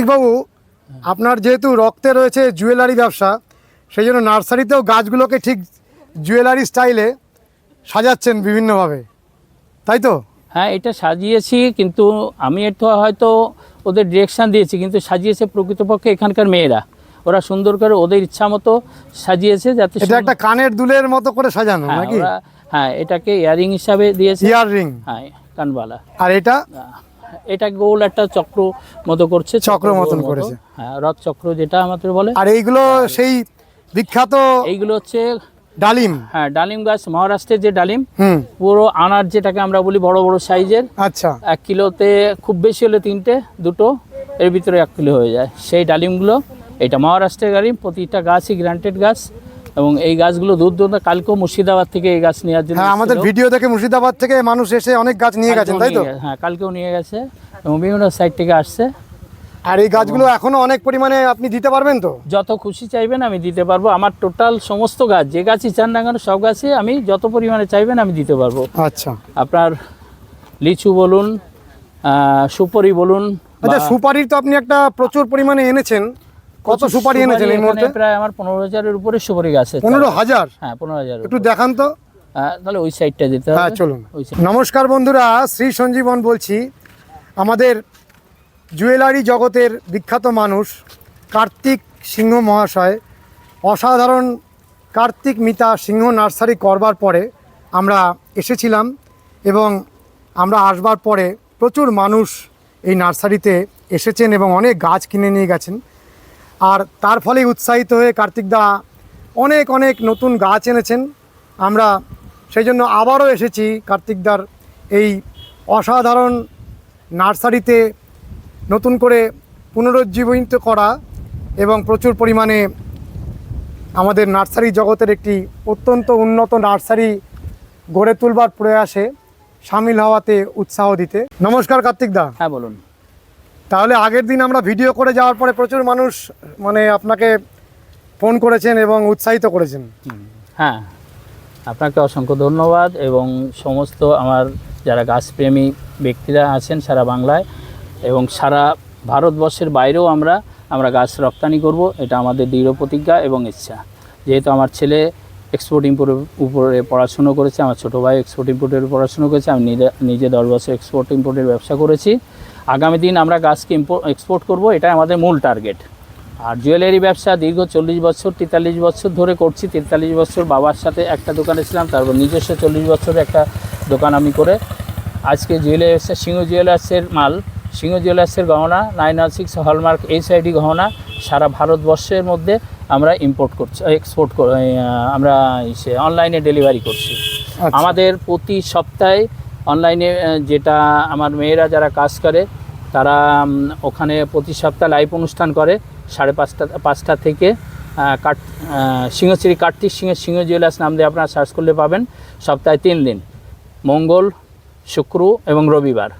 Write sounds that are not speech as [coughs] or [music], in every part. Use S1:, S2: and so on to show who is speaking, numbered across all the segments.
S1: কার্তিকবাবু আপনার যেহেতু রক্তে রয়েছে জুয়েলারি ব্যবসা সেই জন্য নার্সারিতেও গাছগুলোকে ঠিক জুয়েলারি স্টাইলে সাজাচ্ছেন বিভিন্নভাবে। তাই তো?
S2: হ্যাঁ এটা সাজিয়েছি কিন্তু আমি একটু হয়তো ওদের ডিরেকশন দিয়েছি কিন্তু সাজিয়েছে প্রকৃতপক্ষে এখানকার মেয়েরা। ওরা সুন্দর করে ওদের ইচ্ছা মতো সাজিয়েছে যাতে
S1: এটা একটা কানের দুলের মতো করে সাজানো
S2: হ্যাঁ
S1: নাকি?
S2: হ্যাঁ এটাকে ইয়ারিং হিসাবে দিয়েছে।
S1: ইয়ার রিং
S2: হ্যাঁ কানবালা
S1: আর এটা?
S2: এটা গোল একটা চক্র মতো করছে
S1: চক্র মতন
S2: মতো।
S1: করেছে।
S2: হ্যাঁ রথ চক্র যেটা আমাদের বলে।
S1: আর এইগুলো সেই বিখ্যাত
S2: এইগুলো হচ্ছে
S1: ডালিম।
S2: হ্যাঁ ডালিম গাছ মহারাষ্ট্রের যে ডালিম পুরো আনার যেটাকে আমরা বলি বড় বড় সাইজের
S1: আচ্ছা।
S2: এক কিলোতে খুব বেশি হলে তিনটে দুটো এর ভিতরে এক কিলো হয়ে যায়। সেই ডালিমগুলো এটা মহারাষ্ট্রের ডালিম প্রতিটা গাছই গ্রান্টেড গাছ। এবং এই গাছগুলো দূর দূর কালকেও মুর্শিদাবাদ থেকে এই গাছ নেওয়ার জন্য
S1: হ্যাঁ আমাদের ভিডিও দেখে মুর্শিদাবাদ থেকে মানুষ এসে অনেক গাছ নিয়ে গেছেন তাই তো?
S2: হ্যাঁ কালকেও নিয়ে গেছে এবং বিভিন্ন সাইড থেকে আসছে।
S1: আর এই গাছগুলো এখনও অনেক পরিমাণে আপনি দিতে পারবেন তো?
S2: যত খুশি চাইবেন আমি দিতে পারব। আমার টোটাল সমস্ত গাছ যে গাছই চান না কেন সব গাছই আমি যত পরিমাণে চাইবেন আমি দিতে পারব।
S1: আচ্ছা।
S2: আপনার লিচু বলুন সুপারি বলুন
S1: আচ্ছা সুপারির তো আপনি একটা প্রচুর পরিমাণে এনেছেন। কত সুপারি এনেছেন এই মুহূর্তে?
S2: প্রায় আমার পনেরো হাজারের উপরে সুপারি গাছ আছে।
S1: পনেরো হাজার?
S2: হ্যাঁ পনেরো হাজার
S1: একটু দেখান তো।
S2: তাহলে ওই সাইডটা যেতে
S1: হ্যাঁ চলুন। নমস্কার বন্ধুরা শ্রী সঞ্জীবন বলছি। আমাদের জুয়েলারি জগতের বিখ্যাত মানুষ কার্তিক সিংহ মহাশয়। অসাধারণ কার্তিক মিতা সিংহ নার্সারি করবার পরে আমরা এসেছিলাম এবং আমরা আসবার পরে প্রচুর মানুষ এই নার্সারিতে এসেছেন এবং অনেক গাছ কিনে নিয়ে গেছেন। আর তার ফলে উৎসাহিত হয়ে কার্তিকদা অনেক অনেক নতুন গাছ এনেছেন। আমরা সেই জন্য আবারও এসেছি কার্তিকদার এই অসাধারণ নার্সারিতে নতুন করে পুনরুজ্জীবিত করা এবং প্রচুর পরিমাণে আমাদের নার্সারি জগতের একটি অত্যন্ত উন্নত নার্সারি গড়ে তুলবার প্রয়াসে সামিল হওয়াতে উৎসাহ দিতে। নমস্কার কার্তিকদা
S2: হ্যাঁ বলুন।
S1: তাহলে আগের দিন আমরা ভিডিও করে যাওয়ার পরে প্রচুর মানুষ মানে আপনাকে ফোন করেছেন এবং উৎসাহিত করেছেন।
S2: হ্যাঁ আপনাকে অসংখ্য ধন্যবাদ এবং সমস্ত আমার যারা গাছপ্রেমী ব্যক্তিরা আছেন সারা বাংলায় এবং সারা ভারতবর্ষের বাইরেও আমরা আমরা গাছ রপ্তানি করব, এটা আমাদের দৃঢ় প্রতিজ্ঞা এবং ইচ্ছা। যেহেতু আমার ছেলে এক্সপোর্ট ইম্পোর্টের উপরে পড়াশুনো করেছে, আমার ছোটো ভাই এক্সপোর্ট ইম্পোর্টের পড়াশুনো করেছে, আমি নিজে নিজে দশ বছর এক্সপোর্ট ইম্পোর্টের ব্যবসা করেছি। আগামী দিন আমরা গাছকে এক্সপোর্ট করব এটা আমাদের মূল টার্গেট আর জুয়েলারি ব্যবসা দীর্ঘ চল্লিশ বছর তেতাল্লিশ বছর ধরে করছি তেতাল্লিশ বছর বাবার সাথে একটা দোকানে ছিলাম তারপর নিজস্ব চল্লিশ বছর একটা দোকান আমি করে আজকে জুয়েলারি সিংহ জুয়েলার্সের মাল সিংহ জুয়েলার্সের গহনা nine one six hallmark H ID গহনা সারা ভারতবর্ষের মধ্যে আমরা ইম্পোর্ট করছি এক্সপোর্ট আমরা সে অনলাইনে ডেলিভারি করছি
S1: আচ্ছা।
S2: আমাদের প্রতি সপ্তাহে অনলাইনে যেটা আমার মেয়েরা যারা কাজ করে তারা ওখানে প্রতি সপ্তাহ লাইভ অনুষ্ঠান করে সাড়ে পাঁচটা পাঁচটা থেকে কাট সিংহশ্রী কার্তিক সিংহ সিংহ জুয়েলার্স নাম দিয়ে আপনারা সার্চ করলে পাবেন সপ্তাহে তিন দিন মঙ্গল শুক্র এবং রবিবার।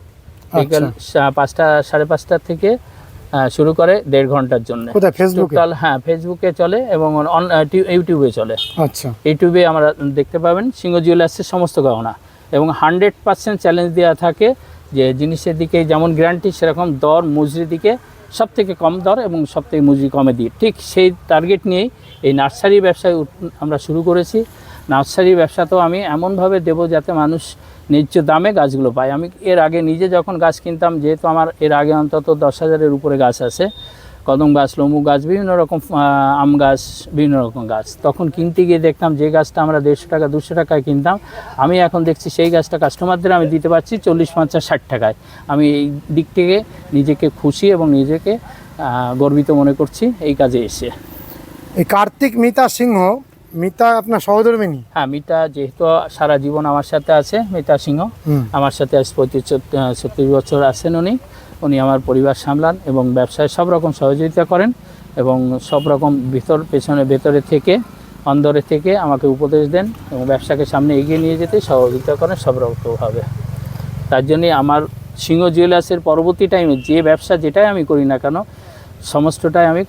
S2: বিকেল পাঁচটা সাড়ে পাঁচটা থেকে শুরু করে দেড় ঘণ্টার জন্য। টোটাল হ্যাঁ ফেসবুকে চলে এবং ইউটিউবে চলে।
S1: আচ্ছা।
S2: ইউটিউবে আমরা দেখতে পাবেন সিংহ জুয়েলার্সের সমস্ত গহনা এবং হান্ড্রেড পার্সেন্ট চ্যালেঞ্জ দেওয়া থাকে যে জিনিসের দিকে যেমন গ্যারান্টি সেরকম দর মজুরির দিকে সব থেকে কম দর এবং সব থেকে মজুরি কমে দিই ঠিক সেই টার্গেট নিয়েই এই নার্সারি ব্যবসায় আমরা শুরু করেছি। নার্সারি তো আমি এমনভাবে দেব যাতে মানুষ ন্যায্য দামে গাছগুলো পায়। আমি এর আগে নিজে যখন গাছ কিনতাম, যেহেতু আমার এর আগে অন্তত দশ হাজারের উপরে গাছ আছে কদম গাছ লম্বু গাছ, বিভিন্ন রকম আম গাছ, বিভিন্ন রকম গাছ। তখন কিনতে গিয়ে দেখতাম যে গাছটা আমরা দেড়শো টাকা, দুশো টাকায় কিনতাম। আমি এখন দেখছি সেই গাছটা কাস্টমারদের আমি দিতে পারছি চল্লিশ, পঞ্চাশ, ষাট টাকায়। আমি এই দিক থেকে নিজেকে খুশি এবং নিজেকে গর্বিত মনে করছি এই কাজে এসে।
S1: এই কার্তিক মিতা সিংহ মিতা আপনার সহধর্মিনী?
S2: হ্যাঁ মিতা যেহেতু সারা জীবন আমার সাথে আছে মিতা সিংহ। আমার সাথে আজ পঁয়ত্রিশ ছত্রিশ বছর আছেন উনি। উনি আমার পরিবার সামলান এবং ব্যবসায় সব রকম সহযোগিতা করেন এবং সব রকম ভিতর পেছনে ভেতরে থেকে অন্দরে থেকে আমাকে উপদেশ দেন এবং ব্যবসাকে সামনে এগিয়ে নিয়ে যেতে সহযোগিতা করেন সব রকমভাবে তার জন্যে আমার সিংহ জুয়েলার্সের পরবর্তী টাইমে যে ব্যবসা যেটাই আমি করি না কেন সমস্তটাই আমি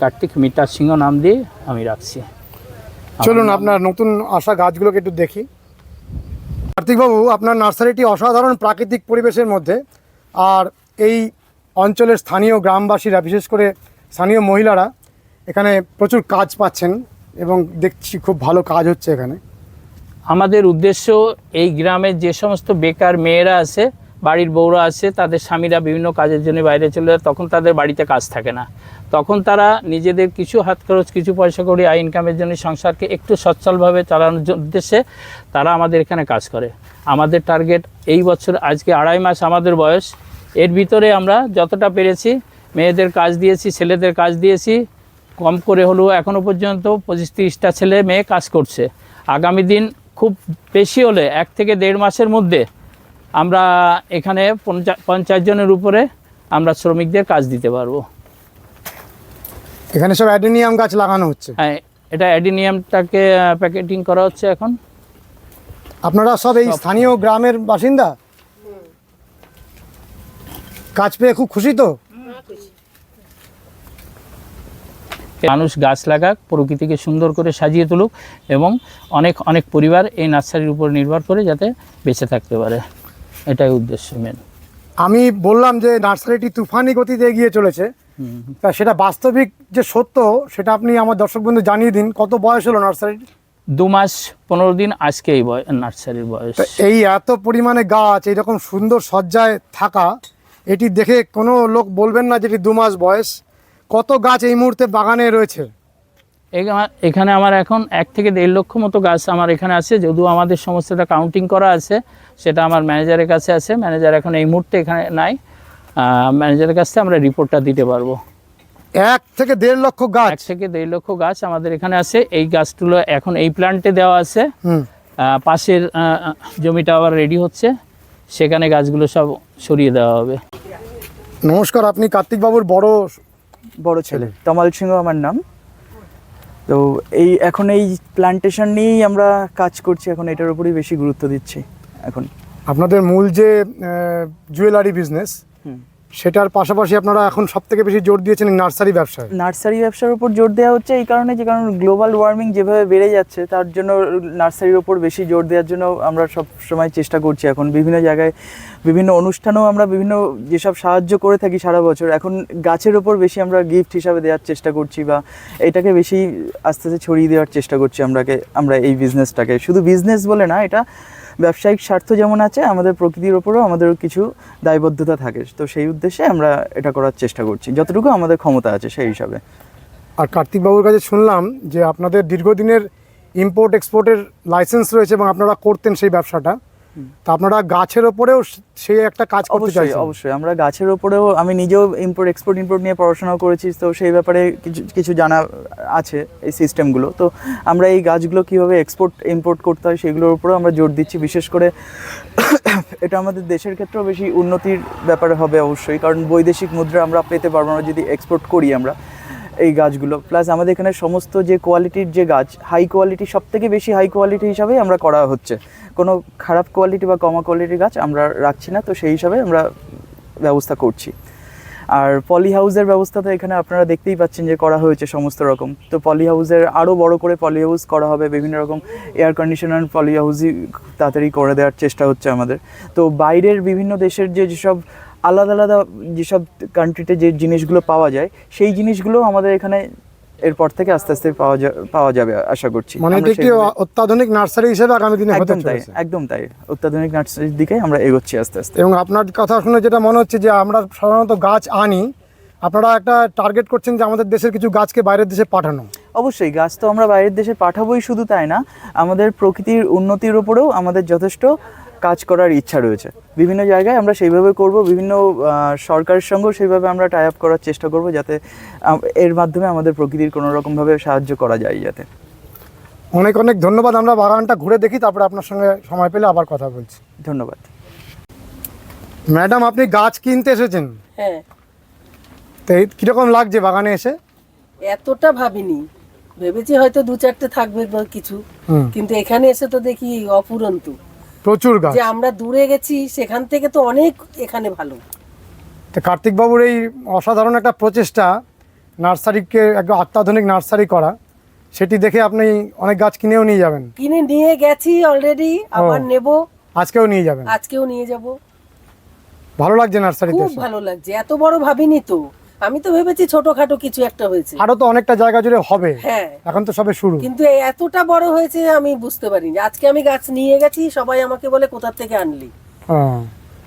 S2: কার্তিক মিতা সিংহ নাম দিয়ে আমি রাখছি।
S1: চলুন আপনার নতুন আসা গাছগুলোকে একটু দেখি। কার্তিকবাবু আপনার নার্সারিটি অসাধারণ প্রাকৃতিক পরিবেশের মধ্যে আর এই অঞ্চলের স্থানীয় গ্রামবাসীরা বিশেষ করে স্থানীয় মহিলারা এখানে প্রচুর কাজ পাচ্ছেন এবং দেখছি খুব ভালো কাজ হচ্ছে এখানে।
S2: আমাদের উদ্দেশ্য এই গ্রামের যে সমস্ত বেকার মেয়েরা আছে বাড়ির বউরা আছে, তাদের স্বামীরা বিভিন্ন কাজের জন্য বাইরে চলে যায়, তখন তাদের বাড়িতে কাজ থাকে না। তখন তারা নিজেদের কিছু হাত খরচ, কিছু পয়সা করে আয় ইনকামের জন্য সংসারকে একটু সচ্ছলভাবে চালানোর উদ্দেশ্যে তারা আমাদের এখানে কাজ করে। আমাদের টার্গেট এই বছর, আজকে আড়াই মাস আমাদের বয়স। এর ভিতরে আমরা যতটা পেরেছি, মেয়েদের কাজ দিয়েছি, ছেলেদের কাজ দিয়েছি, কম করে হলেও এখনও পর্যন্ত পঁচিশ তিরিশটা ছেলে মেয়ে কাজ করছে। আগামী দিন খুব বেশি হলে, এক থেকে দেড় মাসের মধ্যে আমরা এখানে পঞ্চা- পঞ্চাশ জনের উপরে আমরা শ্রমিকদের কাজ দিতে পারব।
S1: এখানে সব অ্যাডেনিয়াম গাছ লাগানো হচ্ছে।
S2: হ্যাঁ এটা অ্যাডিনিয়ামটাকে প্যাকেটিং করা হচ্ছে এখন।
S1: আপনারা সব এই স্থানীয় গ্রামের বাসিন্দা? কাজ পেয়ে খুব খুশি তো?
S2: মানুষ গাছ লাগাক প্রকৃতিকে সুন্দর করে সাজিয়ে তুলুক এবং অনেক অনেক পরিবার এই নার্সারির উপর নির্ভর করে যাতে বেঁচে থাকতে পারে। এটাই উদ্দেশ্য মেন
S1: আমি বললাম যে নার্সারিটি তুফানি গতিতে এগিয়ে চলেছে। তা সেটা বাস্তবিক যে সত্য সেটা আপনি আমার দর্শক বন্ধু জানিয়ে দিন। কত বয়স হলো নার্সারিটি
S2: দু মাস পনেরো দিন আজকে এই বয় নার্সারির বয়স।
S1: এই এত পরিমাণে গাছ এইরকম সুন্দর সজ্জায় থাকা এটি দেখে কোনো লোক বলবেন না যেটি দু মাস বয়স। কত গাছ এই মুহূর্তে বাগানে রয়েছে?
S2: এখানে আমার এখন এক থেকে দেড় লক্ষ মতো গাছ আমার এখানে আছে যদিও আমাদের সমস্তটা কাউন্টিং করা আছে সেটা আমার ম্যানেজারের কাছে আছে। ম্যানেজার এখন এই মুহূর্তে এখানে নাই। ম্যানেজারের কাছে আমরা রিপোর্টটা দিতে পারব।
S1: এক থেকে দেড় লক্ষ গাছ?
S2: এক থেকে দেড় লক্ষ গাছ আমাদের এখানে আছে। এই গাছগুলো এখন এই প্ল্যান্টে দেওয়া আছে। পাশের জমিটা আবার রেডি হচ্ছে। সেখানে গাছগুলো সব সরিয়ে দেওয়া হবে।
S1: নমস্কার আপনি কার্তিকবাবুর বড়
S3: বড় ছেলে। তমাল সিংহ আমার নাম। তো এই এখন এই প্ল্যান্টেশন নিয়েই আমরা কাজ করছি এখন এটার উপরেই বেশি গুরুত্ব দিচ্ছি এখন
S1: আপনাদের মূল যে জুয়েলারি বিজনেস
S3: হুম।
S1: সেটার পাশাপাশি আপনারা এখন সব থেকে বেশি জোর দিয়েছেন নার্সারি ব্যবসায়।
S3: নার্সারি ব্যবসার উপর জোর দেওয়া হচ্ছে এই কারণে যে কারণ গ্লোবাল ওয়ার্মিং যেভাবে বেড়ে যাচ্ছে, তার জন্য নার্সারির উপর বেশি জোর দেওয়ার জন্য আমরা সব সময় চেষ্টা করছি এখন। বিভিন্ন জায়গায় বিভিন্ন অনুষ্ঠানেও আমরা বিভিন্ন যেসব সাহায্য করে থাকি সারা বছর, এখন গাছের ওপর বেশি আমরা গিফট হিসাবে দেওয়ার চেষ্টা করছি বা এটাকে বেশি আস্তে আস্তে ছড়িয়ে দেওয়ার চেষ্টা করছি আমরাকে, আমরা এই বিজনেসটাকে শুধু বিজনেস বলে না, এটা ব্যবসায়িক স্বার্থ যেমন আছে, আমাদের প্রকৃতির ওপরেও আমাদেরও কিছু দায়বদ্ধতা থাকে। তো সেই উদ্দেশ্যে আমরা এটা করার চেষ্টা করছি। যতটুকু আমাদের ক্ষমতা আছে সেই হিসাবে।
S1: আর কার্তিকবাবুর কাছে শুনলাম যে আপনাদের দীর্ঘদিনের ইম্পোর্ট এক্সপোর্টের লাইসেন্স রয়েছে এবং আপনারা করতেন সেই ব্যবসাটা। তা আপনারা গাছের ওপরেও সেই একটা কাজ করতে
S3: অবশ্যই
S1: চাইছেন?
S3: অবশ্যই। আমরা গাছের ওপরেও আমি নিজেও ইম্পোর্ট এক্সপোর্ট ইম্পোর্ট নিয়ে পড়াশোনা করেছি তো সেই ব্যাপারে কিছু কিছু জানা আছে এই সিস্টেমগুলো তো আমরা এই গাছগুলো কীভাবে এক্সপোর্ট ইম্পোর্ট করতে হয় সেগুলোর উপরেও আমরা জোর দিচ্ছি। বিশেষ করে [coughs] এটা আমাদের দেশের ক্ষেত্রেও বেশি উন্নতির ব্যাপারে হবে অবশ্যই। কারণ বৈদেশিক মুদ্রা আমরা পেতে পারব না যদি এক্সপোর্ট করি আমরা। এই গাছগুলো। প্লাস আমাদের এখানে সমস্ত যে কোয়ালিটির যে গাছ হাই কোয়ালিটি সব থেকে বেশি হাই কোয়ালিটি হিসাবেই আমরা করা হচ্ছে। কোনো খারাপ কোয়ালিটি বা কমা কোয়ালিটির গাছ আমরা রাখছি না, তো সেই হিসাবে আমরা ব্যবস্থা করছি। আর পলি হাউসের ব্যবস্থা তো এখানে আপনারা দেখতেই পাচ্ছেন যে করা হয়েছে সমস্ত রকম। তো পলি হাউসের আরও বড় করে পলি হাউস করা হবে, বিভিন্ন রকম এয়ার কন্ডিশনার পলি হাউসই তাড়াতাড়ি করে দেওয়ার চেষ্টা হচ্ছে আমাদের। তো বাইরের বিভিন্ন দেশের যে যেসব আলাদা আলাদা যেসব কান্ট্রিতে যে জিনিসগুলো পাওয়া যায় সেই জিনিসগুলো আমাদের এখানে এরপর থেকে আস্তে আস্তে পাওয়া যা- পাওয়া যাবে আশা করছি।
S1: মানে অত্যাধুনিক নার্সারি হিসেবে আগামী দিনে হতে
S3: একদম তাই
S1: চলেছে?
S3: একদম তাই। অত্যাধুনিক নার্সারির দিকে আমরা এগোচ্ছি আস্তে আস্তে।
S1: এবং আপনার কথা শুনে যেটা মনে হচ্ছে যে আমরা সাধারণত গাছ আনি আপনারা একটা টার্গেট করছেন যে আমাদের দেশের কিছু গাছকে বাইরের দেশে পাঠানো।
S3: অবশ্যই গাছ তো আমরা বাইরের দেশে পাঠাবোই শুধু তাই না আমাদের প্রকৃতির উন্নতির উপরেও আমাদের যথেষ্ট কাজ করার ইচ্ছা রয়েছে। বিভিন্ন জায়গায় আমরা সেইভাবে করব বিভিন্ন সরকারের সঙ্গেও সেইভাবে আমরা টাই আপ করার চেষ্টা করব যাতে এর মাধ্যমে আমাদের প্রকৃতির কোনো রকমভাবে সাহায্য করা যায় যাতে।
S1: অনেক অনেক ধন্যবাদ। আমরা বাগানটা ঘুরে দেখি তারপরে আপনার সঙ্গে সময় পেলে আবার কথা বলছি।
S3: ধন্যবাদ।
S1: ম্যাডাম আপনি গাছ কিনতে এসেছেন?
S4: হ্যাঁ।
S1: তো কীরকম লাগছে বাগানে এসে?
S4: এতটা ভাবিনি। ভেবেছি হয়তো দু চারটে থাকবে বা কিছু।
S1: হুম।
S4: কিন্তু এখানে এসে তো দেখি অপুরন্ত
S1: প্রচুর গাছ।
S4: যে আমরা দূরে গেছি সেখান থেকে তো অনেক এখানে ভালো।
S1: তো কার্তিকবাবুর এই অসাধারণ একটা প্রচেষ্টা নার্সারিকে একদম অত্যাধুনিক নার্সারি করা সেটি দেখে আপনি অনেক গাছ কিনেও নিয়ে যাবেন।
S4: কিনে নিয়ে গেছি অলরেডি আবার। নেব।
S1: আজকেও নিয়ে যাবেন।
S4: আজকেও নিয়ে যাব।
S1: ভালো লাগছে নার্সারিতে
S4: খুব ভালো লাগছে এত বড় ভাবিনি তো। আমি তো ভেবেছি ছোটখাটো কিছু একটা হয়েছে।
S1: আরও তো অনেকটা জায়গা জুড়ে হবে।
S4: হ্যাঁ।
S1: এখন তো সবে শুরু।
S4: কিন্তু এই এতটা বড় হয়েছে আমি বুঝতে পারিনি। আজকে আমি গাছ নিয়ে গেছি সবাই আমাকে বলে কোথা থেকে আনলি।
S1: হ্যাঁ।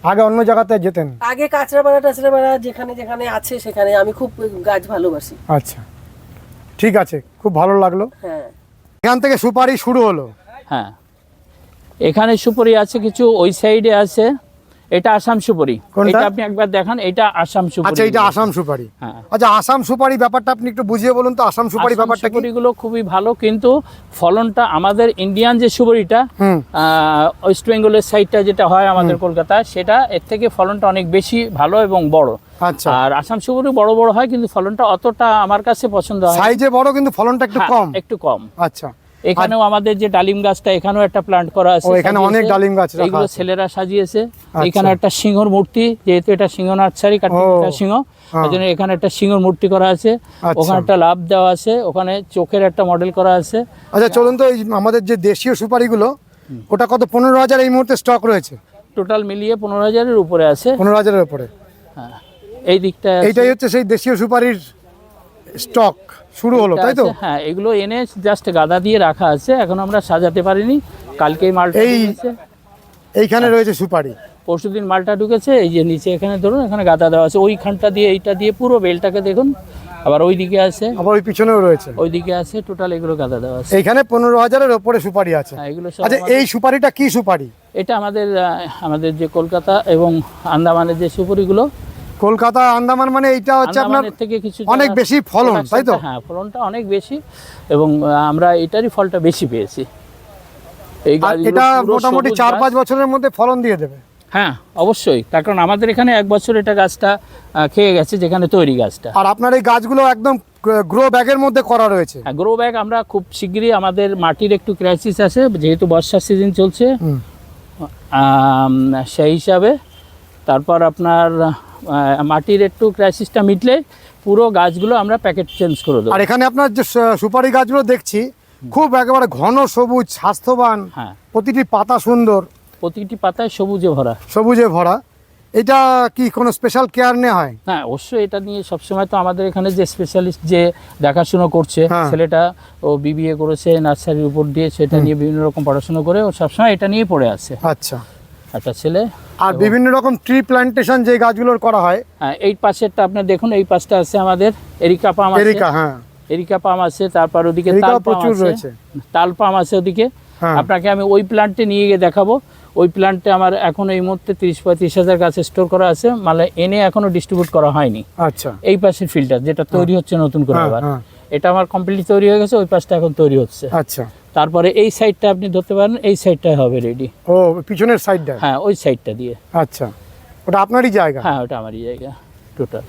S1: আগে অন্য জায়গাতে যেতেন?
S4: আগে কাঁচরাপাড়া টাচরাপাড়া যেখানে যেখানে আছে সেখানে আমি খুব গাছ ভালোবাসি।
S1: আচ্ছা। ঠিক আছে খুব ভালো লাগল।
S4: হ্যাঁ।
S1: এখান থেকে সুপারি শুরু হলো।
S2: হ্যাঁ। এখানে সুপারি আছে কিছু ওই সাইডে আছে। এটা আসাম সুপারি। এটা আপনি একবার দেখান এটা আসাম সুপারি।
S1: আচ্ছা এটা আসাম সুপারি।
S2: হ্যাঁ।
S1: আচ্ছা আসাম সুপারি ব্যাপারটা আপনি একটু বুঝিয়ে বলুন তো আসাম সুপারি ব্যাপারটা কি?
S2: সুপারিগুলো খুবই ভালো কিন্তু ফলনটা আমাদের ইন্ডিয়ান যে সুপারিটা
S1: হুম।
S2: ওয়েস্ট বেঙ্গলের সাইডটা যেটা হয় আমাদের কলকাতায় সেটা এর থেকে ফলনটা অনেক বেশি ভালো এবং বড়।
S1: আচ্ছা।
S2: আর আসাম সুপারি বড় বড় হয় কিন্তু ফলনটা অতটা আমার কাছে পছন্দ হয়।
S1: সাইজে বড় কিন্তু ফলনটা একটু
S2: হ্যাঁ,
S1: কম।
S2: একটু কম।
S1: আচ্ছা।
S2: এখানেও আমাদের যে ডালিম গাছটা এখানেও একটা প্লান্ট করা আছে
S1: এখানে অনেক ডালিম গাছ রাখা
S2: এইগুলো ছেলেরা সাজিয়েছে।
S1: আচ্ছা।
S2: এখানে একটা সিংহর মূর্তি যেহেতু এটা সিংহ নার্সারি কার্তিকা সিংহ
S1: হ্যাঁ।
S2: ওই জন্য এখানে একটা সিংহর মূর্তি করা আছে।
S1: আচ্ছা।
S2: ওখানে একটা লাভ দেওয়া আছে ওখানে চোখের একটা মডেল করা আছে।
S1: আচ্ছা চলুন তো এই আমাদের যে দেশীয় সুপারিগুলো ওটা কত পনেরো হাজার এই মুহূর্তে স্টক রয়েছে?
S2: টোটাল মিলিয়ে পনেরো হাজারের উপরে আছে।
S1: পনেরো হাজারের উপরে।
S2: হ্যাঁ। এই দিকটা।
S1: এইটাই হচ্ছে সেই দেশীয় সুপারির স্টক শুরু হলো তাই তো?
S2: হ্যাঁ এগুলো এনে জাস্ট গাদা দিয়ে রাখা আছে এখন আমরা সাজাতে পারিনি কালকেই মালটা
S1: এই- এইখানে রয়েছে সুপারি।
S2: পরশুদিন মালটা ঢুকেছে এই যে নিচে এখানে ধরুন এখানে গাদা দেওয়া আছে ওইখানটা দিয়ে এইটা দিয়ে পুরো বেলটাকে দেখুন আবার ওই দিকে আছে।
S1: আবার ওই পিছনেও রয়েছে।
S2: ওই দিকে আছে টোটাল এগুলো গাদা দেওয়া আছে।
S1: এখানে পনেরো হাজারের ওপরে সুপারি আছে।
S2: হ্যাঁ, এগুলো সব
S1: আচ্ছা এই সুপারিটা কি সুপারি?
S2: এটা আমাদের আমাদের যে কলকাতা এবং আন্দামানের যে সুপুরিগুলো
S1: কলকাতা আন্দামান মানে এইটা হচ্ছে আপনার
S2: থেকে কিছু
S1: অনেক বেশি ফলন তাই তো?
S2: হ্যাঁ ফলনটা অনেক বেশি এবং আমরা এটারই ফলটা বেশি পেয়েছি। এই
S1: এটা মোটামুটি চার। পাঁচ বছরের মধ্যে ফলন দিয়ে দেবে।
S2: হ্যাঁ অবশ্যই তার কারণ আমাদের এখানে এক বছর এটা গাছটা খেয়ে গেছে যেখানে তৈরি গাছটা।
S1: আর আপনার এই গাছগুলো একদম গ্রো ব্যাগের মধ্যে করা রয়েছে।
S2: হ্যাঁ গ্রো ব্যাগ আমরা খুব শিগগিরই আমাদের মাটির একটু ক্রাইসিস আছে যেহেতু বর্ষার সিজন চলছে। সেই হিসাবে তারপর আপনার মাটির একটু ক্রাইসিসটা মিটলে পুরো গাছগুলো আমরা প্যাকেট চেঞ্জ করে দেবো।
S1: আর এখানে আপনার যে সুপারি গাছগুলো দেখছি খুব একেবারে ঘন সবুজ স্বাস্থ্যবান
S2: হ্যাঁ।
S1: প্রতিটি পাতা সুন্দর।
S2: প্রতিটি পাতায় সবুজে ভরা।
S1: সবুজে ভরা। এটা কি কোনো স্পেশাল কেয়ার নেওয়া হয়?
S2: হ্যাঁ অবশ্যই এটা নিয়ে সবসময় তো আমাদের এখানে যে স্পেশালিস্ট যে দেখাশুনো করছে
S1: হ্যাঁ।
S2: ছেলেটা ও বিবিএ করেছে নার্সারির উপর দিয়ে সেটা নিয়ে বিভিন্ন রকম পড়াশুনো করে ও সবসময় এটা নিয়ে পড়ে আছে।
S1: আচ্ছা।
S2: একটা ছেলে
S1: আর বিভিন্ন রকম ট্রি প্ল্যান্টেশন যে গাছগুলোর করা হয়।
S2: হ্যাঁ, এই পাশেরটা আপনি দেখুন এই পাশটা আছে আমাদের এরিকা পাম আছে।
S1: এরিকা হ্যাঁ।
S2: এরিকা পাম আছে তারপর ওদিকে তাল পাম
S1: প্রচুর
S2: আছে।
S1: রয়েছে।
S2: তাল পাম আছে ওদিকে।
S1: হ্যাঁ।
S2: আপনাকে আমি ওই প্ল্যান্টে নিয়ে গিয়ে দেখাবো। ওই প্ল্যান্টে আমার এখন এই মুহূর্তে তিরিশ পঁয়ত্রিশ হাজার গাছ স্টোর করা আছে মানে এনে এখনও ডিস্ট্রিবিউট করা হয়নি।
S1: আচ্ছা।
S2: এই পাশের ফিল্টার যেটা তৈরি হচ্ছে নতুন করে
S1: হ্যাঁ,
S2: আবার।
S1: হ্যাঁ।
S2: এটা আমার কমপ্লিট তৈরি হয়ে গেছে ওই পাশটা এখন তৈরি হচ্ছে।
S1: আচ্ছা।
S2: তারপরে এই সাইডটা আপনি ধরতে পারেন এই সাইডটা হবে রেডি
S1: ও পিছনের সাইডটা
S2: হ্যাঁ ওই সাইডটা দিয়ে।
S1: আচ্ছা। ওটা আপনারই জায়গা?
S2: হ্যাঁ ওটা আমারই জায়গা টোটাল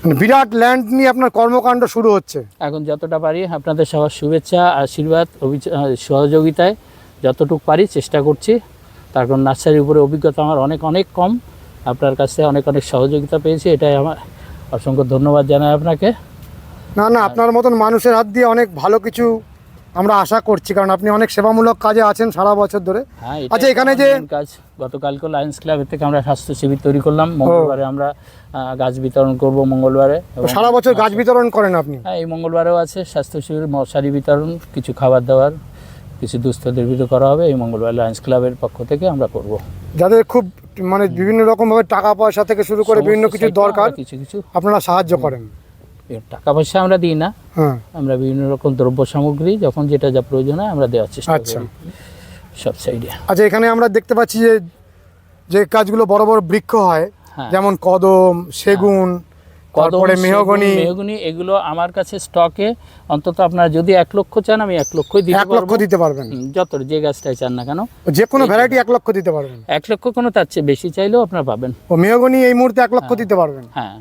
S1: মানে বিরাট ল্যান্ড নিয়ে আপনার কর্মকাণ্ড শুরু হচ্ছে?
S2: এখন যতটা পারি আপনাদের সবার শুভেচ্ছা আশীর্বাদ সহযোগিতায় যতটুকু পারি চেষ্টা করছি। তার কারণ নার্সারির উপরে অভিজ্ঞতা আমার অনেক অনেক কম। আপনার কাছে অনেক অনেক সহযোগিতা পেয়েছি এটাই আমার অসংখ্য ধন্যবাদ জানাই আপনাকে।
S1: না না আপনার মতন মানুষের হাত দিয়ে অনেক ভালো কিছু আমরা আশা করছি কারণ আপনি অনেক সেবামূলক কাজে আছেন সারা বছর ধরে।
S2: হ্যাঁ
S1: আচ্ছা, এখানে যে-
S2: কাজ গতকালকে লায়ন্স ক্লাবের থেকে আমরা স্বাস্থ্য শিবির তৈরি করলাম। মঙ্গলবারে আমরা গাছ বিতরণ করব মঙ্গলবারে।
S1: সারা বছর গাছ বিতরণ করেন আপনি?
S2: হ্যাঁ এই মঙ্গলবারেও আছে স্বাস্থ্য শিবির মশারি বিতরণ কিছু খাবার দাবার কিছু দুস্থদের ভিতরে করা হবে এই মঙ্গলবার লায়ন্স ক্লাবের পক্ষ থেকে আমরা করব।
S1: যাদের খুব মানে বিভিন্ন রকমভাবে টাকা পয়সা থেকে শুরু করে বিভিন্ন কিছু দরকার
S2: কিছু কিছু
S1: আপনারা সাহায্য করেন।
S2: টাকা পয়সা আমরা দিই না।
S1: হ্যাঁ।
S2: আমরা বিভিন্ন রকম দ্রব্য সামগ্রী যখন যেটা যা প্রয়োজন হয় আমরা দেওয়ার চেষ্টা
S1: আচ্ছা।
S2: সব সাইডে।
S1: আচ্ছা এখানে আমরা দেখতে পাচ্ছি যে যে গাছগুলো বড় বড় বৃক্ষ হয়
S2: হ্যাঁ।
S1: যেমন কদম সেগুন তারপরে মেহগনি।
S2: মেহগনি এগুলো আমার কাছে স্টকে। অন্তত আপনার যদি এক লক্ষ চান আমি এক লক্ষই দিতে
S1: এক লক্ষ দিতে পারবেন।
S2: যত যে গাছটাই চান না কেন।
S1: যে কোনো ভ্যারাইটি এক লক্ষ দিতে পারবেন।
S2: এক লক্ষ কোনো তার চেয়ে বেশি চাইলেও আপনার পাবেন।
S1: ও মেহগনি এই মুহূর্তে এক লক্ষ দিতে পারবেন।
S2: হ্যাঁ।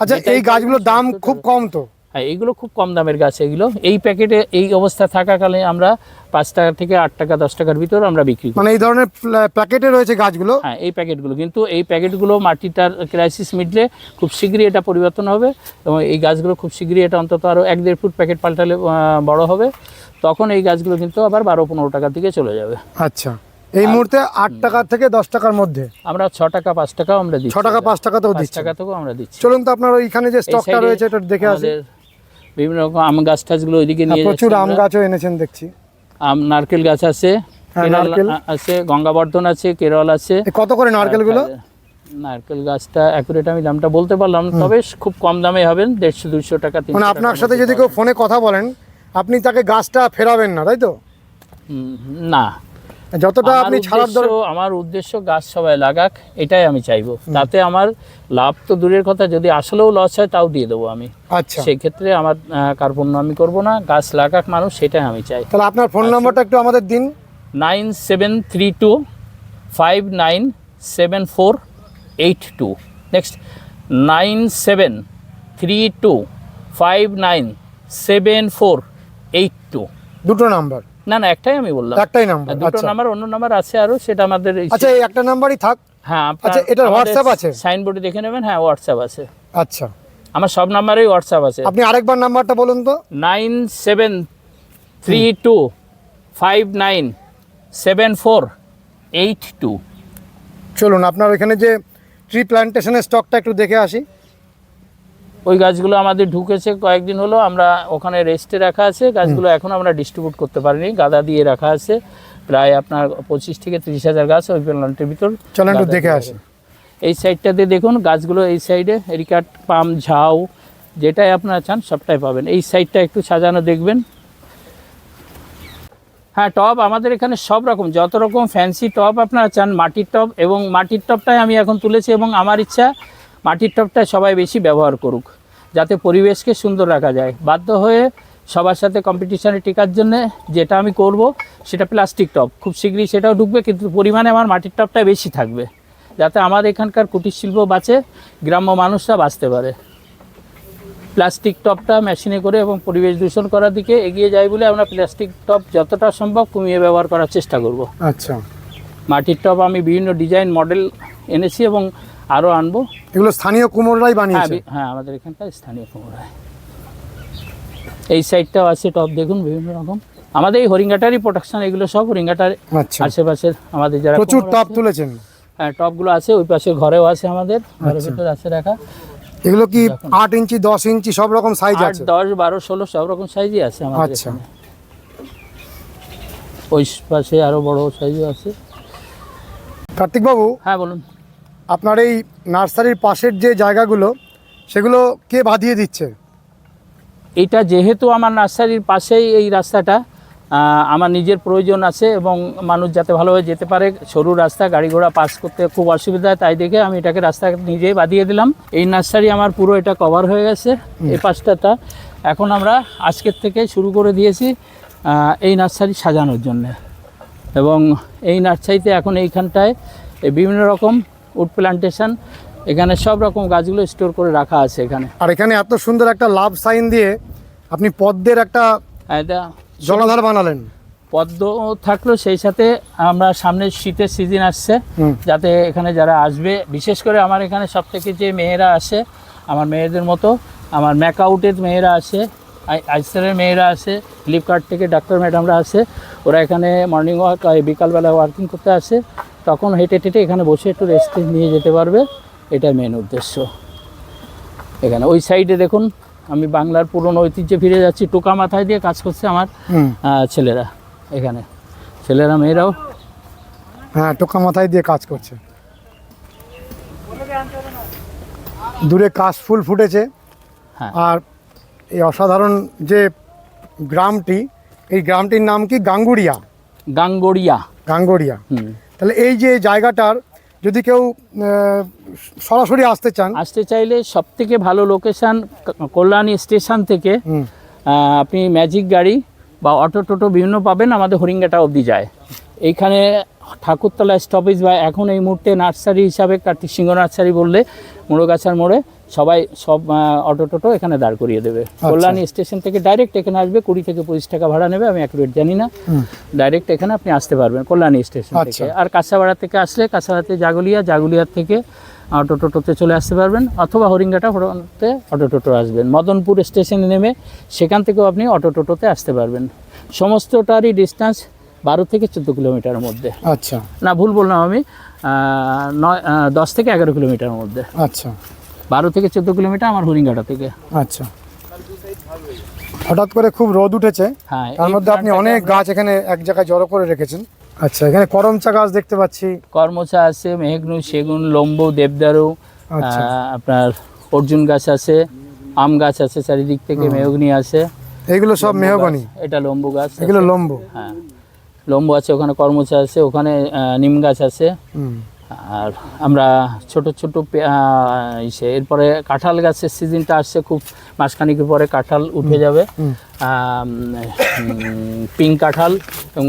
S1: আচ্ছা এই গাছগুলোর দাম খুব কম তো?
S2: হ্যাঁ এইগুলো খুব কম দামের গাছ এগুলো। এই প্যাকেটে এই অবস্থা থাকাকালে আমরা পাঁচ টাকা থেকে আট টাকা দশ টাকার ভিতর আমরা বিক্রি করি।
S1: মানে এই ধরনের প্যাকেটে রয়েছে গাছগুলো?
S2: হ্যাঁ এই প্যাকেটগুলো। কিন্তু এই প্যাকেটগুলো মাটিটার ক্রাইসিস মিটলে খুব শীঘ্রই এটা পরিবর্তন হবে এবং এই গাছগুলো খুব শীঘ্রই এটা অন্তত আরও এক দেড় ফুট প্যাকেট পাল্টালে বড় হবে। তখন এই গাছগুলো কিন্তু আবার বারো পনেরো টাকার দিকে চলে যাবে।
S1: আচ্ছা। এই মুহূর্তে আট টাকা থেকে দশ টাকার মধ্যে।
S2: আমরা ছ টাকা পাঁচ টাকাও আমরা দিচ্ছি
S1: ছ টাকা পাঁচ টাকাতেও দিচ্ছে
S2: টাকা থেকেও আমরা দিচ্ছি।
S1: চলুন তো আপনার ওইখানে যে স্টকটা রয়েছে এটা দেখে আসি।
S2: বিভিন্ন রকম আম গাছ টাছগুলো ওইদিকে
S1: আর
S2: নিয়ে
S1: প্রচুর আম গাছও এনেছেন দেখছি।
S2: আম নারকেল গাছ আছে
S1: হ্যাঁ, নারকেল।
S2: আছে গঙ্গাবর্ধন আছে কেরল আছে।
S1: কত করে নারকেলগুলো?
S2: নারকেল গাছটা অ্যাকুরেট আমি দামটা বলতে পারলাম তবে খুব কম দামে হবেন দেড়শো দুশো টাকা
S1: মানে আপনার সাথে যদি কেউ ফোনে কথা বলেন আপনি তাকে গাছটা ফেরাবেন না তাই তো?
S2: না।
S1: যতটা আপনি ছাড়ার দর
S2: আমার উদ্দেশ্য গাছ সবাই লাগাক এটাই আমি চাইব। তাতে আমার লাভ তো দূরের কথা যদি আসলেও লস হয় তাও দিয়ে দেবো আমি।
S1: আচ্ছা।
S2: সেই ক্ষেত্রে আমার কার্পণ্য আমি করব না গাছ লাগাক মানুষ সেটাই আমি চাই।
S1: তাহলে আপনার ফোন
S2: আচ্ছা।
S1: নম্বরটা একটু আমাদের দিন।
S2: Nine seven three two five nine seven four eight two. Next nine seven three two five nine seven four eight two.
S1: দুটো নাম্বার
S2: না না একটাই আমি বললাম।
S1: একটাই নাম্বার
S2: দুটো
S1: আচ্ছা।
S2: নাম্বার অন্য নাম্বার আছে আরও সেটা আমাদের
S1: আচ্ছা এই একটা নাম্বারই থাক।
S2: হ্যাঁ
S1: আচ্ছা, এটা হোয়াটসঅ্যাপ আছে?
S2: সাইনবোর্ডে দেখে নেবেন হ্যাঁ হোয়াটসঅ্যাপ আছে।
S1: আচ্ছা।
S2: আমার সব নাম্বারেই হোয়াটসঅ্যাপ আছে।
S1: আপনি আরেকবার নাম্বারটা বলুন তো।
S2: Nine seven three two five nine seven four eight two.
S1: চলুন আপনার ওইখানে যে ট্রি প্ল্যান্টেশনের স্টকটা একটু দেখে আসি।
S2: ওই গাছগুলো আমাদের ঢুকেছে কয়েকদিন হলো আমরা ওখানে রেস্টে রাখা আছে গাছগুলো এখন আমরা ডিস্ট্রিবিউট করতে পারিনি গাদা দিয়ে রাখা আছে প্রায় আপনার পঁচিশ থেকে তিরিশ হাজার গাছ ওই প্ল্যান্টের ভিতর
S1: চলেন দেখে আসি।
S2: এই সাইডটাতে দেখুন গাছগুলো এই সাইডে এরিকাট পাম ঝাউ যেটাই আপনারা চান সবটাই পাবেন। এই সাইডটা একটু সাজানো দেখবেন। হ্যাঁ টব আমাদের এখানে সব রকম যত রকম ফ্যান্সি টব আপনারা চান মাটির টব এবং মাটির টবটাই আমি এখন তুলেছি এবং আমার ইচ্ছা মাটির টবটা সবাই বেশি ব্যবহার করুক যাতে পরিবেশকে সুন্দর রাখা যায়। বাধ্য হয়ে সবার সাথে কম্পিটিশনে টিকার জন্য যেটা আমি করব সেটা প্লাস্টিক টব খুব শীঘ্রই সেটাও ঢুকবে কিন্তু পরিমাণে আমার মাটির টবটা বেশি থাকবে যাতে আমার এখানকার কুটির শিল্প বাঁচে গ্রাম্য মানুষরা বাঁচতে পারে। প্লাস্টিক টপটা মেশিনে করে এবং পরিবেশ দূষণ করার দিকে এগিয়ে যায় বলে আমরা প্লাস্টিক টপ যতটা সম্ভব কমিয়ে ব্যবহার করার চেষ্টা করব।
S1: আচ্ছা।
S2: মাটির টপ আমি বিভিন্ন ডিজাইন মডেল এনেছি এবং আরও আনব।
S1: এগুলো স্থানীয় কুমোররাই
S2: হ্যাঁ
S1: বানিয়েছে।
S2: হ্যাঁ আমাদের এখানকার স্থানীয় কুমড়ায় এই সাইডটাও আছে টপ দেখুন বিভিন্ন রকম। আমাদের এই হরিঙ্গাটারই প্রোডাকশন এগুলো সব হরিঙ্গাটার
S1: আচ্ছা।
S2: আশেপাশের আমাদের যারা
S1: প্রচুর টপ তুলেছেন।
S2: হ্যাঁ টপগুলো আছে ওই পাশের ঘরেও আছে আমাদের ঘরের
S1: আচ্ছা।
S2: ভিতরে আছে রাখা।
S1: এগুলো কি আট ইঞ্চি দশ ইঞ্চি সব রকম সাইজ আছে?
S2: দশ বারো ষোলো সব রকম সাইজই আছে আমাদের
S1: আচ্ছা।
S2: ওই পাশে আরও বড় সাইজও আছে।
S1: কার্তিকবাবু
S2: হ্যাঁ বলুন।
S1: আপনার এই নার্সারির পাশের যে জায়গাগুলো সেগুলো কে বাঁধিয়ে দিচ্ছে?
S2: এটা যেহেতু আমার নার্সারির পাশেই এই রাস্তাটা আমার নিজের প্রয়োজন আছে এবং মানুষ যাতে ভালোভাবে যেতে পারে সরু রাস্তা গাড়ি ঘোড়া পাস করতে খুব অসুবিধা হয় তাই দেখে আমি এটাকে রাস্তা নিজেই বাঁধিয়ে দিলাম। এই নার্সারি আমার পুরো এটা কভার হয়ে গেছে এই পাশটাটা। এখন আমরা আজকের থেকে শুরু করে দিয়েছি এই নার্সারি সাজানোর জন্য। এবং এই নার্সারিতে এখন এইখানটায় বিভিন্ন রকম উড প্লান্টেশন এখানে সব রকম গাছগুলো স্টোর করে রাখা আছে এখানে।
S1: আর এখানে এত সুন্দর একটা লাভ সাইন দিয়ে আপনি পদ্মের একটা
S2: এটা
S1: জলাধার বানালেন।
S2: পদ্ম থাকল সেই সাথে আমরা সামনে শীতের সিজন আসছে যাতে এখানে যারা আসবে বিশেষ করে আমার এখানে সব থেকে যে মেয়েরা আসে আমার মেয়েদের মতো আমার ম্যাকআউটের মেয়েরা আসে আইসারের মেয়েরা আসে ফ্লিপকার্ট থেকে ডাক্তার ম্যাডামরা আসে ওরা এখানে মর্নিং ওয়াক বিকালবেলা ওয়ার্কিং করতে আসে তখন হেঁটে টেটে এখানে বসে একটু রেস্ট নিয়ে যেতে পারবে এটাই মেন উদ্দেশ্য। এখানে ওই সাইডে দেখুন আমি বাংলার পুরনো ঐতিহ্যে ফিরে যাচ্ছি টোকা মাথায় দিয়ে কাজ করছে আমার ছেলেরা এখানে। ছেলেরা মেয়েরাও?
S1: হ্যাঁ টোকা মাথায় দিয়ে কাজ করছে। দূরে কাশফুল ফুটেছে।
S2: হ্যাঁ।
S1: আর এই অসাধারণ যে গ্রামটি এই গ্রামটির নাম কি? গাঙ্গুড়িয়া।
S2: গাঙ্গড়িয়া।
S1: গাঙ্গুড়িয়া।
S2: হুম।
S1: তাহলে এই যে জায়গাটার যদি কেউ সরাসরি আসতে চান।
S2: আসতে চাইলে সব থেকে ভালো লোকেশান কল্যাণী স্টেশন থেকে আপনি ম্যাজিক গাড়ি বা অটো টোটো বিভিন্ন পাবেন আমাদের হরিঙ্গাটা অবধি যায়। এইখানে ঠাকুরতলা স্টপেজ বা এখন এই মুহূর্তে নার্সারি হিসাবে কার্তিক সিংহ নার্সারি বললে মুড়োগাছার মোড়ে সবাই সব অটো টোটো এখানে দাঁড় করিয়ে দেবে। কল্যাণী স্টেশন থেকে ডাইরেক্ট এখানে আসবে কুড়ি থেকে পঁচিশ টাকা ভাড়া নেবে আমি অ্যাকুরেট জানি না। ডাইরেক্ট এখানে আপনি আসতে পারবেন কল্যাণী স্টেশন
S1: আচ্ছা।
S2: থেকে আর কাঁচাপাড়া থেকে আসলে কাঁচাপাড়াতে জাগুলিয়া জাগুলিয়ার থেকে অটো টোটোতে চলে আসতে পারবেন অথবা হরিঙ্গাটা হরিঙ্গাতে অটো টোটো আসবেন। মদনপুর স্টেশনে নেমে সেখান থেকেও আপনি অটো টোটোতে আসতে পারবেন। সমস্তটারই ডিস্টেন্স বারো থেকে চোদ্দ কিলোমিটারের মধ্যে।
S1: আচ্ছা।
S2: না ভুল বললাম আমি নয় দশ থেকে এগারো কিলোমিটারের মধ্যে।
S1: আচ্ছা।
S2: বারো থেকে চোদ্দ কিলোমিটার আমার হরিঙ্গাটা থেকে।
S1: আচ্ছা। হঠাৎ করে খুব রোদ উঠেছে।
S2: হ্যাঁ
S1: তার মধ্যে আপনি অনেক গাছ এখানে এক জায়গায় জড়ো করে রেখেছেন। আচ্ছা এখানে করমচা গাছ দেখতে পাচ্ছি।
S2: কর্মচা আছে মেহগনু সেগুন লম্বু দেবদারু
S1: আচ্ছা।
S2: আপনার অর্জুন গাছ আছে আম গাছ আছে চারিদিক থেকে মেহগনি আছে।
S1: এগুলো সব মেহগনি?
S2: এটা লম্বু গাছ
S1: এগুলো লম্বু?
S2: হ্যাঁ। লম্বু আছে ওখানে কর্মচা আছে ওখানে নিম গাছ আছে।
S1: হুম।
S2: আর আমরা ছোট ছোট ইসে এরপরে কাঁঠাল গাছের সিজনটা আসছে খুব মাসখানিকের পরে কাঁঠাল উঠে যাবে। পিঙ্ক কাঁঠাল এবং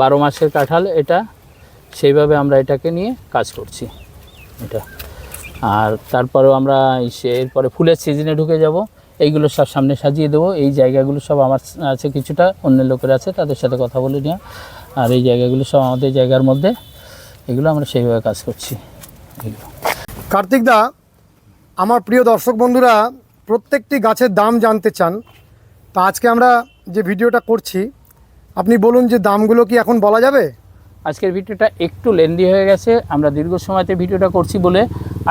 S2: বারো মাসের কাঁঠাল এটা সেইভাবে আমরা এটাকে নিয়ে কাজ করছি এটা। আর তারপরেও আমরা ইসে এরপরে ফুলের সিজনে ঢুকে যাব এইগুলো সব সামনে সাজিয়ে দেবো। এই জায়গাগুলো সব আমার আছে কিছুটা অন্য লোকের আছে তাদের সাথে কথা বলে নিয়ে। আর এই জায়গাগুলো সব আমাদের জায়গার মধ্যে এগুলো আমরা সেইভাবে কাজ করছি। এগুলো।
S1: কার্তিক দা আমার প্রিয় দর্শক বন্ধুরা প্রত্যেকটি গাছের দাম জানতে চান। তা আজকে আমরা যে ভিডিওটা করছি আপনি বলুন যে দামগুলো কি এখন বলা যাবে?
S2: আজকের ভিডিওটা একটু লেন্দি হয়ে গেছে আমরা দীর্ঘ সময়তে ভিডিওটা করছি বলে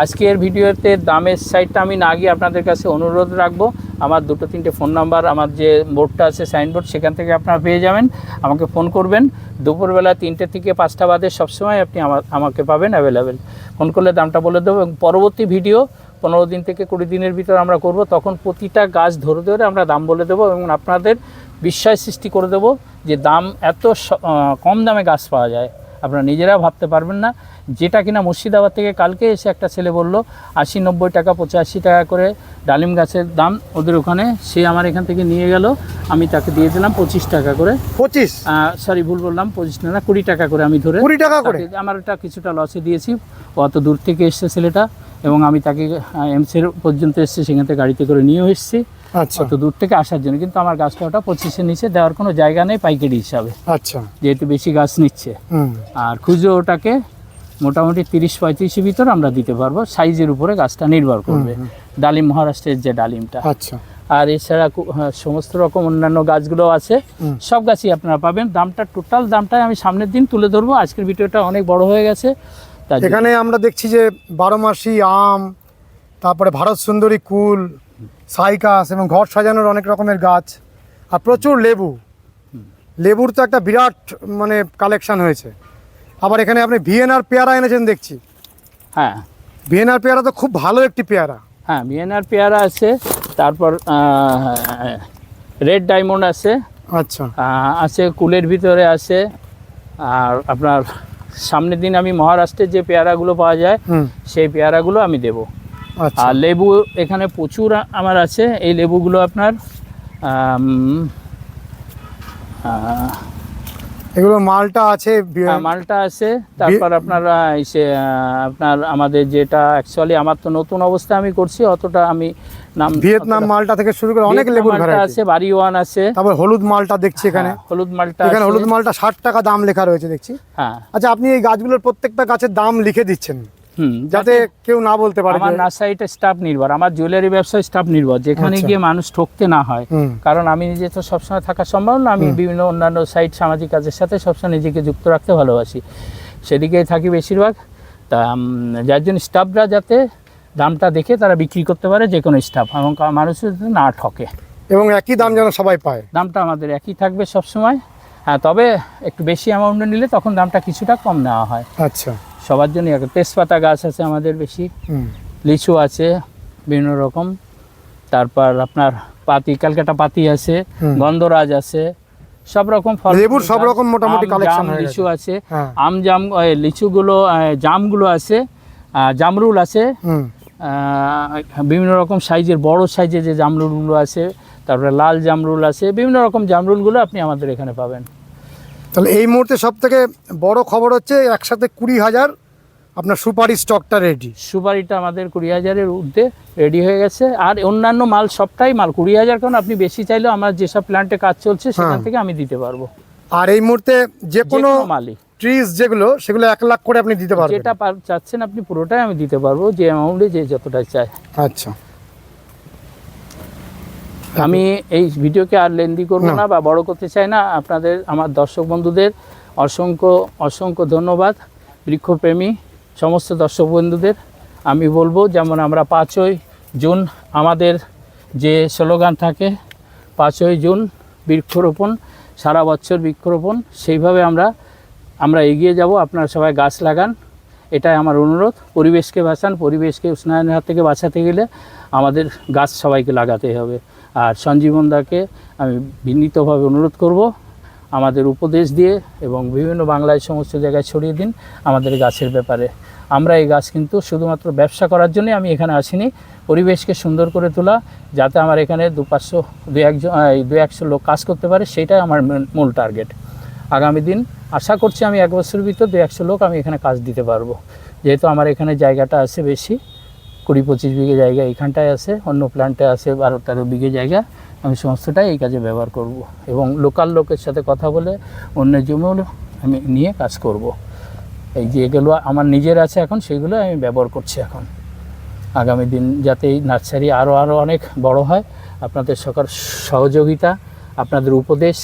S2: আজকের ভিডিওতে দামের সাইডটা আমি না গিয়ে আপনাদের কাছে অনুরোধ রাখব। আমার দুটো তিনটে ফোন নাম্বার, আমার যে বোর্ডটা আছে সাইনবোর্ড সেখান থেকে আপনারা পেয়ে যাবেন। আমাকে ফোন করবেন। দুপুরবেলা তিনটে থেকে পাঁচটা বাদে সবসময় আপনি আমাকে পাবেন অ্যাভেলেবেল ফোন করলে দামটা বলে দেবো এবং পরবর্তী ভিডিও, পনেরো দিন থেকে কুড়ি দিনের ভিতর আমরা করব, তখন প্রতিটা গাছ ধরে ধরে আমরা দাম বলে দেবো এবং আপনাদের বিস্ময় সৃষ্টি করে দেবো যে দাম এত কম দামে গাছ পাওয়া যায়। আপনারা নিজেরা ভাবতে পারবেন না। যেটা কিনা মুর্শিদাবাদ থেকে কালকে এসে একটা ছেলে বলল আশি নব্বই টাকা পঁচাশি টাকা করে ডালিম গাছের দাম ওদের ওখানে। সে আমার এখান থেকে নিয়ে গেল আমি তাকে দিয়ে দিলাম পঁচিশ টাকা করে।
S1: পঁচিশ?
S2: সরি ভুল বললাম পঁচিশ না না কুড়ি টাকা করে আমি ধরে
S1: কুড়ি টাকা করে?
S2: আমার এটা কিছুটা লসে দিয়েছি। অত দূর থেকে এসছে ছেলেটা এবং আমি তাকে এমসের পর্যন্ত এসছে সেখান থেকে গাড়িতে করে নিয়েও এসেছি।
S1: আচ্ছা।
S2: অত দূর থেকে আসার জন্য কিন্তু আমার গাছটা ওটা পঁচিশের নিচে দেওয়ার কোনো জায়গা নেই পাইকারি হিসাবে।
S1: আচ্ছা।
S2: যেহেতু বেশি গাছ নিচ্ছে। আর খুচরো ওটাকে মোটামুটি তিরিশ পঁয়ত্রিশের ভিতর আমরা দিতে পারব। সাইজের উপরে গাছটা নির্ভর করবে। ডালিম মহারাষ্ট্রের যে ডালিমটা।
S1: আচ্ছা।
S2: আর এছাড়া হ্যাঁ, সমস্ত রকম অন্যান্য গাছগুলো আছে। সব গাছই আপনারা পাবেন। দামটা টোটাল দামটাই আমি সামনের দিন তুলে ধরবো। আজকের ভিডিওটা অনেক বড় হয়ে গেছে।
S1: এখানে আমরা দেখছি যে বারো মাসি আম তারপরে ভারত সুন্দরী কুল সাইকাস এবং ঘর সাজানোর অনেক রকমের গাছ। আর প্রচুর লেবু। লেবুর তো একটা বিরাট মানে কালেকশন হয়েছে। আবার এখানে আপনি ভিএনআর পেয়ারা এনেছেন দেখছি।
S2: হ্যাঁ।
S1: ভিএনআর পেয়ারা তো খুব ভালো একটি পেয়ারা।
S2: হ্যাঁ ভিএনআর পেয়ারা আছে তারপর রেড ডায়মন্ড আছে।
S1: আচ্ছা।
S2: আছে কুলের ভিতরে আছে। আর আপনার সামনের দিন আমি মহারাষ্ট্রের যে পেয়ারাগুলো পাওয়া যায় সেই পেয়ারাগুলো আমি দেব।
S1: আচ্ছা।
S2: আর লেবু এখানে প্রচুর আমার আছে। এই লেবুগুলো আপনার
S1: এগুলো মালটা আছে
S2: হ্যাঁ, মালটা আছে। তারপর আপনার আপনার আমাদের যেটা অ্যাকচুয়ালি আমার তো নতুন অবস্থা আমি করছি অতটা আমি নাম
S1: ভিয়েতনাম মালটা থেকে শুরু করে অনেক লেবুর ভ্যারাইটি
S2: আছে বাড়ি ওয়ান আছে।
S1: তারপর হলুদ মালটা দেখছি এখানে।
S2: হ্যাঁ, হলুদ মালটা
S1: এখানে হলুদ মালটা ষাট টাকা দাম লেখা রয়েছে দেখছি।
S2: হ্যাঁ।
S1: আচ্ছা আপনি এই গাছগুলোর প্রত্যেকটা গাছের দাম লিখে দিচ্ছেন। যাতে কেউ না বলতে পারে
S2: আমার নার্সারিটা স্টাফ নির্ভর আমার জুয়েলারি ব্যবসায় স্টাফ নির্ভর যেখানে
S1: আচ্ছা।
S2: গিয়ে মানুষ ঠকতে না হয়। কারণ আমি নিজে তো সবসময় থাকা সম্ভব না আমি বিভিন্ন অন্যান্য সাইট সামাজিক কাজের সাথে সবসময় নিজেকে যুক্ত রাখতে ভালোবাসি। সেদিকেই থাকি বেশিরভাগ। তা যার জন্য স্টাফরা যাতে দামটা দেখে তারা বিক্রি করতে পারে যে কোনো স্টাফ এবং মানুষের না ঠকে।
S1: এবং একই দাম যেন সবাই পায়।
S2: দামটা আমাদের একই থাকবে সবসময়। হ্যাঁ তবে একটু বেশি অ্যামাউন্টে নিলে তখন দামটা কিছুটা কম নেওয়া হয়।
S1: আচ্ছা।
S2: সবার জন্য তেজপাতা গাছ আছে আমাদের বেশি। লিচু আছে বিভিন্ন রকম। তারপর আপনার পাতি ক্যালকাটা পাতি আছে গন্ধরাজ আছে সব রকম ফল
S1: লেবুর সব রকম মোটামুটি
S2: লিচু আছে।
S1: হ্যাঁ।
S2: আম জাম লিচুগুলো জামগুলো আছে জামরুল আছে বিভিন্ন রকম সাইজের বড় সাইজের যে জামরুলগুলো আছে তারপরে লাল জামরুল আছে বিভিন্ন রকম জামরুলগুলো আপনি আমাদের এখানে পাবেন।
S1: তাহলে এই মুহূর্তে সব থেকে বড় খবর হচ্ছে একসাথে কুড়ি হাজার আপনার সুপারি স্টকটা রেডি
S2: সুপারিটা আমাদের কুড়ি হাজারের ঊর্ধ্বে রেডি হয়ে গেছে। আর অন্যান্য মাল সবটাই মাল। কুড়ি হাজার কারণ আপনি বেশি চাইলেও আমার যেসব প্ল্যান্টে কাজ চলছে সেখান
S1: হ্যাঁ।
S2: থেকে আমি দিতে পারব।
S1: আর এই মুহূর্তে যে কোনো
S2: মালই।
S1: ট্রিজ যেগুলো সেগুলো এক লাখ করে আপনি দিতে পারবেন।
S2: যেটা চাচ্ছেন আপনি পুরোটাই আমি দিতে পারব যে অ্যামাউন্টে যে যতটা চাই।
S1: আচ্ছা।
S2: আমি এই ভিডিওকে আর লেন্দি করব
S1: না।
S2: বা বড় করতে চাই না। আপনাদের আমার দর্শক বন্ধুদের অসংখ্য অসংখ্য ধন্যবাদ। বৃক্ষপ্রেমী সমস্ত দর্শক বন্ধুদের আমি বলব যেমন আমরা পাঁচই জুন আমাদের যে স্লোগান থাকে পাঁচই জুন বৃক্ষরোপণ সারা বছর বৃক্ষরোপণ সেইভাবে আমরা আমরা এগিয়ে যাব। আপনারা সবাই গাছ লাগান এটাই আমার অনুরোধ। পরিবেশকে বাঁচান পরিবেশকে উষ্ণায়নের হাত থেকে বাঁচাতে গেলে আমাদের গাছ সবাইকে লাগাতে হবে। আর সঞ্জীবন দাকে আমি বিনীতভাবে অনুরোধ করব আমাদের উপদেশ দিয়ে এবং বিভিন্ন বাংলায় সমস্ত জায়গায় ছড়িয়ে দিন আমাদের গাছের ব্যাপারে। আমরা এই গাছ কিন্তু শুধুমাত্র ব্যবসা করার জন্য আমি এখানে আসিনি, পরিবেশকে সুন্দর করে তোলা, যাতে আমার এখানে দু পাঁচশো, দু একজন দু একশো লোক কাজ করতে পারে, সেটাই আমার মূল টার্গেট আগামী দিন আশা করছি আমি এক বছরের ভিতর দু একশো লোক আমি এখানে কাজ দিতে পারব। যেহেতু আমার এখানে জায়গাটা আছে বেশি কুড়ি পঁচিশ বিঘে জায়গা এইখানটায় আছে, অন্য প্ল্যান্টে আছে বারো তেরো বিঘে জায়গা। আমি সমস্তটাই এই কাজে ব্যবহার করব এবং লোকাল লোকের সাথে কথা বলে অন্য জমিও আমি নিয়ে কাজ করব। এই যেগুলো আমার নিজের আছে এখন, সেগুলো আমি ব্যবহার করছি এখন। আগামী দিন যাতে এই নার্সারি আরও আরও অনেক বড় হয়, আপনাদের সকার সহযোগিতা, আপনাদের উপদেশ,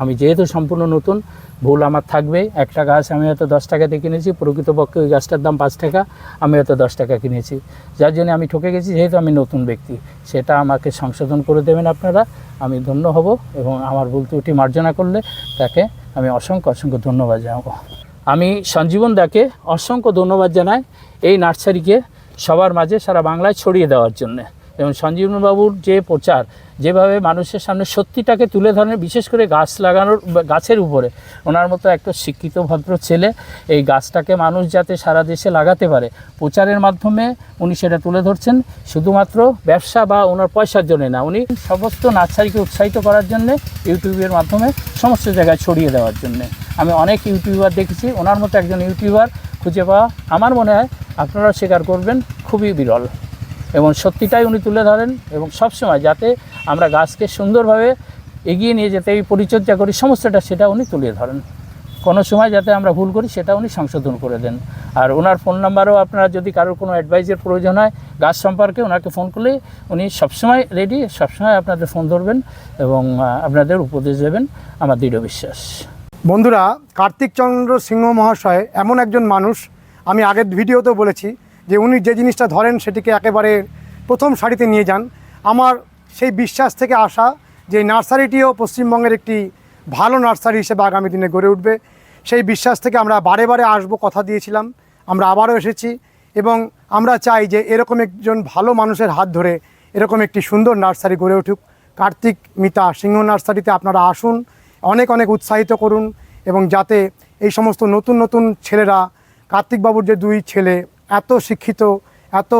S2: আমি যেহেতু সম্পূর্ণ নতুন ভুল আমার থাকবে একটা গাছ আমি হয়তো দশ টাকাতে কিনেছি, প্রকৃতপক্ষে ওই গাছটার দাম পাঁচ টাকা, আমি হয়তো দশ টাকা কিনেছি। যার জন্য আমি ঠকে গেছি, যেহেতু আমি নতুন ব্যক্তি। সেটা আমাকে সংশোধন করে দেবেন আপনারা, আমি ধন্য হব এবং আমার ভুল ত্রুটি মার্জনা করলে তাকে আমি অসংখ্য অসংখ্য ধন্যবাদ জানাব। আমি সঞ্জীবন দাকে অসংখ্য ধন্যবাদ জানাই এই নার্সারিকে সবার মাঝে সারা বাংলায় ছড়িয়ে দেওয়ার জন্য। এবং সঞ্জীবন বাবুর যে প্রচার, যেভাবে মানুষের সামনে সত্যিটাকে তুলে ধরেন, বিশেষ করে গাছ লাগানোর, গাছের উপরে। ওনার মতো একটা শিক্ষিত, ভদ্র ছেলে, এই গাছটাকে মানুষ যাতে সারা দেশে লাগাতে পারে, প্রচারের মাধ্যমে উনি সেটা তুলে ধরছেন। শুধুমাত্র ব্যবসা বা ওনার পয়সার জন্য না, উনি সমস্ত নার্সারিকে উৎসাহিত করার জন্য ইউটিউবের মাধ্যমে সমস্ত জায়গায় ছড়িয়ে দেওয়ার জন্য। আমি অনেক ইউটিউবার দেখেছি, ওনার মতো একজন ইউটিউবার খুঁজে পাওয়া আমার মনে হয় আপনারা স্বীকার করবেন, খুবই বিরল। এবং সত্যিটাই উনি তুলে ধরেন এবং সবসময় যাতে আমরা গাছকে সুন্দরভাবে এগিয়ে নিয়ে যেতে পরিচর্যা করি, সমস্তটা সেটা উনি তুলে ধরেন। কোনো সময় যাতে আমরা ভুল করি, সেটা উনি সংশোধন করে দেন। আর ওনার ফোন নাম্বারও আপনারা যদি কারোর কোনো অ্যাডভাইসের প্রয়োজন হয়, গাছ সম্পর্কে ওনাকে ফোন করলে উনি সবসময় রেডি সবসময় আপনাদের ফোন ধরবেন এবং আপনাদের উপদেশ দেবেন আমার দৃঢ় বিশ্বাস।
S1: বন্ধুরা কার্তিক চন্দ্র সিংহ মহাশয় এমন একজন মানুষ, আমি আগের ভিডিওতেও বলেছি যে উনি যে জিনিসটা ধরেন সেটিকে একেবারে প্রথম সারিতে নিয়ে যান। আমার সেই বিশ্বাস থেকে আসা যে নার্সারিটিও পশ্চিমবঙ্গের একটি ভালো নার্সারি হিসেবে আগামী দিনে গড়ে উঠবে। সেই বিশ্বাস থেকে আমরা বারে বারে আসব কথা দিয়েছিলাম। আমরা আবারও এসেছি এবং আমরা চাই যে এরকম একজন ভালো মানুষের হাত ধরে এরকম একটি সুন্দর নার্সারি গড়ে উঠুক। কার্তিক, মিতা, সিংহ নার্সারিতে আপনারা আসুন, অনেক অনেক উৎসাহিত করুন এবং যাতে এই সমস্ত নতুন নতুন ছেলেরা, কার্তিকবাবুর যে দুই ছেলে এত শিক্ষিত, এত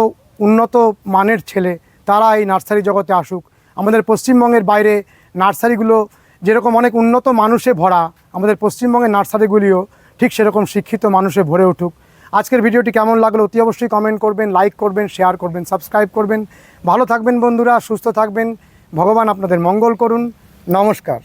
S1: উন্নত মানের ছেলে, তারা এই নার্সারি জগতে আসুক। আমাদের পশ্চিমবঙ্গের বাইরে নার্সারিগুলো যেরকম অনেক উন্নত মানুষে ভরা, আমাদের পশ্চিমবঙ্গের নার্সারিগুলিও ঠিক সেরকম শিক্ষিত মানুষে ভরে উঠুক। আজকের ভিডিওটি কেমন লাগল অতি অবশ্যই কমেন্ট করবেন লাইক করবেন শেয়ার করবেন সাবস্ক্রাইব করবেন। ভালো থাকবেন বন্ধুরা, সুস্থ থাকবেন। ভগবান আপনাদের মঙ্গল করুন। নমস্কার।